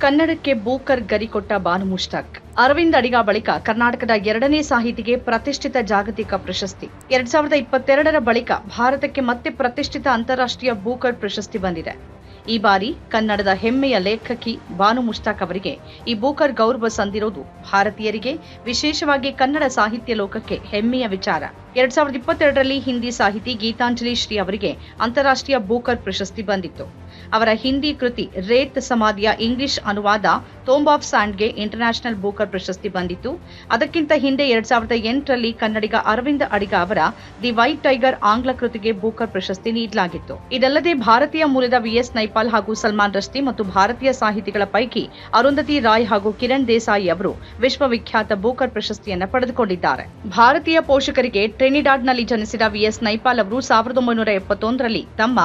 ಕನ್ನಡಕ್ಕೆ ಬೂಕರ್ ಗರಿ ಕೊಟ್ಟ ಬಾನು ಮುಷ್ತಾಕ್. ಅರವಿಂದ್ ಅಡಿಗ ಬಳಿಕ ಕರ್ನಾಟಕದ ಎರಡನೇ ಸಾಹಿತಿಗೆ ಪ್ರತಿಷ್ಠಿತ ಜಾಗತಿಕ ಪ್ರಶಸ್ತಿ. ಎರಡ್ ಸಾವಿರದ ಇಪ್ಪತ್ತೆರಡರ ಬಳಿಕ ಭಾರತಕ್ಕೆ ಮತ್ತೆ ಪ್ರತಿಷ್ಠಿತ ಅಂತಾರಾಷ್ಟ್ರೀಯ ಬೂಕರ್ ಪ್ರಶಸ್ತಿ ಬಂದಿದೆ. ಈ ಬಾರಿ ಕನ್ನಡದ ಹೆಮ್ಮೆಯ ಲೇಖಕಿ ಬಾನು ಮುಷ್ತಾಕ್ ಅವರಿಗೆ ಈ ಬೂಕರ್ ಗೌರವ ಸಂದಿರೋದು ಭಾರತೀಯರಿಗೆ, ವಿಶೇಷವಾಗಿ ಕನ್ನಡ ಸಾಹಿತ್ಯ ಲೋಕಕ್ಕೆ ಹೆಮ್ಮೆಯ ವಿಚಾರ. ಎರಡ್ ಸಾವಿರದ ಇಪ್ಪತ್ತೆರಡರಲ್ಲಿ ಹಿಂದಿ ಸಾಹಿತಿ ಗೀತಾಂಜಲಿ ಶ್ರೀ ಅವರಿಗೆ ಅಂತಾರಾಷ್ಟ್ರೀಯ ಬೂಕರ್ ಪ್ರಶಸ್ತಿ ಬಂದಿತ್ತು. ಅವರ ಹಿಂದಿ ಕೃತಿ ರೇತ್ ಸಮಾಧಿಯ ಇಂಗ್ಲಿಷ್ ಅನುವಾದ ತೋಂಬ್ ಆಫ್ ಸ್ಯಾಂಡ್ಗೆ ಇಂಟರ್ನ್ಯಾಷನಲ್ ಬೂಕರ್ ಪ್ರಶಸ್ತಿ ಬಂದಿತ್ತು. ಅದಕ್ಕಿಂತ ಹಿಂದೆ ಎರಡ್ ಸಾವಿರದ ಎಂಟರಲ್ಲಿ ಕನ್ನಡಿಗ ಅರವಿಂದ ಅಡಿಗ ಅವರ ದಿ ವೈಟ್ ಟೈಗರ್ ಆಂಗ್ಲ ಕೃತಿಗೆ ಬೂಕರ್ ಪ್ರಶಸ್ತಿ ನೀಡಲಾಗಿತ್ತು. ಇದಲ್ಲದೆ ಭಾರತೀಯ ಮೂಲದ ವಿಎಸ್ ನೈಪಾಲ್ ಹಾಗೂ ಸಲ್ಮಾನ್ ರಸ್ತಿ ಮತ್ತು ಭಾರತೀಯ ಸಾಹಿತಿಗಳ ಪೈಕಿ ಅರುಂಧತಿ ರಾಯ್ ಹಾಗೂ ಕಿರಣ್ ದೇಸಾಯಿ ಅವರು ವಿಶ್ವವಿಖ್ಯಾತ ಬೂಕರ್ ಪ್ರಶಸ್ತಿಯನ್ನು ಪಡೆದುಕೊಂಡಿದ್ದಾರೆ. ಭಾರತೀಯ ಪೋಷಕರಿಗೆ ಟ್ರಿನಿಡಾಡ್ನಲ್ಲಿ ಜನಿಸಿದ ವಿಎಸ್ ನೈಪಾಲ್ ಅವರು ಸಾವಿರದ ಒಂಬೈನೂರ ಎಪ್ಪತ್ತೊಂದರಲ್ಲಿ ತಮ್ಮ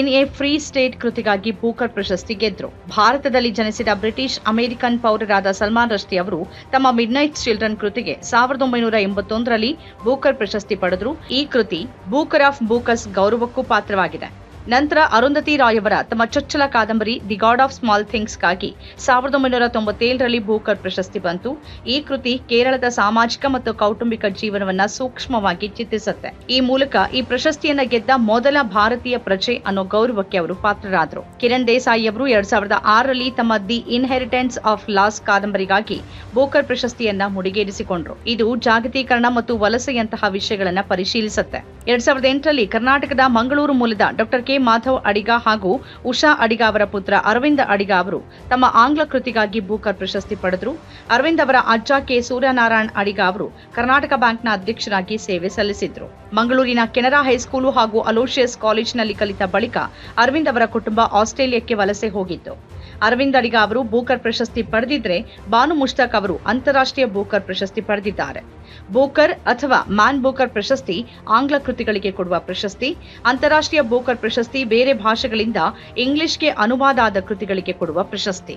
ಇನ್ ಎ ಫ್ರೀ ಸ್ಟೇಟ್ ಕೃತಿಗಾಗಿ ಬೂಕರ್ ಪ್ರಶಸ್ತಿ ಗೆದ್ರು. ಭಾರತದಲ್ಲಿ ಜನಿಸಿದ ಬ್ರಿಟಿಷ್ ಅಮೆರಿಕನ್ ಪೌರರಾದ ಸಲ್ಮಾನ್ ರಷ್ಟಿ ಅವರು ತಮ್ಮ ಮಿಡ್ ನೈಟ್ ಚಿಲ್ಡ್ರನ್ ಕೃತಿಗೆ ಸಾವಿರದ ಒಂಬೈನೂರ ಎಂಬತ್ತೊಂದರಲ್ಲಿ ಬೂಕರ್ ಪ್ರಶಸ್ತಿ ಪಡೆದ್ರು. ಈ ಕೃತಿ ಬೂಕರ್ ಆಫ್ ಬೂಕಸ್ ಗೌರವಕ್ಕೂ ಪಾತ್ರವಾಗಿದೆ. ನಂತರ ಅರುಂಧತಿ ಅವರ ತಮ್ಮ ಚೊಚ್ಚಲ ಕಾದಂಬರಿ ದಿ ಗಾಡ್ ಆಫ್ ಸ್ಮಾಲ್ ಥಿಂಗ್ಸ್ಗಾಗಿ ಸಾವಿರದ ಒಂಬೈನೂರ ತೊಂಬತ್ತೇಳರಲ್ಲಿ ಭೂಕರ್ ಪ್ರಶಸ್ತಿ ಬಂತು. ಈ ಕೃತಿ ಕೇರಳದ ಸಾಮಾಜಿಕ ಮತ್ತು ಕೌಟುಂಬಿಕ ಜೀವನವನ್ನ ಸೂಕ್ಷ್ಮವಾಗಿ ಚಿತ್ರಿಸುತ್ತೆ. ಈ ಮೂಲಕ ಈ ಪ್ರಶಸ್ತಿಯನ್ನ ಗೆದ್ದ ಮೊದಲ ಭಾರತೀಯ ಪ್ರಜೆ ಅನ್ನೋ ಗೌರವಕ್ಕೆ ಅವರು ಪಾತ್ರರಾದರು. ಕಿರಣ್ ದೇಸಾಯಿ ಅವರು ಎರಡ್ ಸಾವಿರದ ಆರರಲ್ಲಿ ತಮ್ಮ ದಿ ಇನ್ಹೆರಿಟೆನ್ಸ್ ಆಫ್ ಲಾಸ್ ಕಾದಂಬರಿಗಾಗಿ ಭೂಕರ್ ಪ್ರಶಸ್ತಿಯನ್ನ ಮುಡಿಗೇರಿಸಿಕೊಂಡ್ರು. ಇದು ಜಾಗತೀಕರಣ ಮತ್ತು ವಲಸೆಯಂತಹ ವಿಷಯಗಳನ್ನ ಪರಿಶೀಲಿಸುತ್ತೆ. ಎರಡ್ ಸಾವಿರದ ಎಂಟರಲ್ಲಿ ಕರ್ನಾಟಕದ ಮಂಗಳೂರು ಮೂಲದ ಡಾಕ್ಟರ್ ಕೆ ಮಾಧವ್ ಅಡಿಗ ಹಾಗೂ ಉಷಾ ಅಡಿಗ ಅವರ ಪುತ್ರ ಅರವಿಂದ ಅಡಿಗ ಅವರು ತಮ್ಮ ಆಂಗ್ಲ ಕೃತಿಗಾಗಿ ಬೂಕರ್ ಪ್ರಶಸ್ತಿ ಪಡೆದರು. ಅರವಿಂದ್ ಅವರ ಅಜ್ಜ ಕೆ ಸೂರ್ಯನಾರಾಯಣ್ ಅಡಿಗ ಅವರು ಕರ್ನಾಟಕ ಬ್ಯಾಂಕ್ನ ಅಧ್ಯಕ್ಷರಾಗಿ ಸೇವೆ ಸಲ್ಲಿಸಿದ್ರು. ಮಂಗಳೂರಿನ ಕೆನರಾ ಹೈಸ್ಕೂಲು ಹಾಗೂ ಅಲೋಷಿಯಸ್ ಕಾಲೇಜಿನಲ್ಲಿ ಕಲಿತ ಬಳಿಕ ಅರವಿಂದ್ ಅವರ ಕುಟುಂಬ ಆಸ್ಟ್ರೇಲಿಯಾಕ್ಕೆ ವಲಸೆ ಹೋಗಿತ್ತು. ಅರವಿಂದ್ ಅಡಿಗ ಅವರು ಬೂಕರ್ ಪ್ರಶಸ್ತಿ ಪಡೆದಿದ್ರೆ ಬಾನು ಮುಷ್ತಾಕ್ ಅವರು ಅಂತಾರಾಷ್ಟ್ರೀಯ ಬೂಕರ್ ಪ್ರಶಸ್ತಿ ಪಡೆದಿದ್ದಾರೆ. ಬೂಕರ್ ಅಥವಾ ಮ್ಯಾನ್ ಬೂಕರ್ ಪ್ರಶಸ್ತಿ ಆಂಗ್ಲ ಕೃತಿಗಳಿಗೆ ಕೊಡುವ ಪ್ರಶಸ್ತಿ, ಅಂತಾರಾಷ್ಟ್ರೀಯ ಬೂಕರ್ ಪ್ರಶಸ್ತಿ ಬೇರೆ ಭಾಷೆಗಳಿಂದ ಇಂಗ್ಲಿಷ್ಗೆ ಅನುವಾದ ಆದ ಕೃತಿಗಳಿಗೆ ಕೊಡುವ ಪ್ರಶಸ್ತಿ.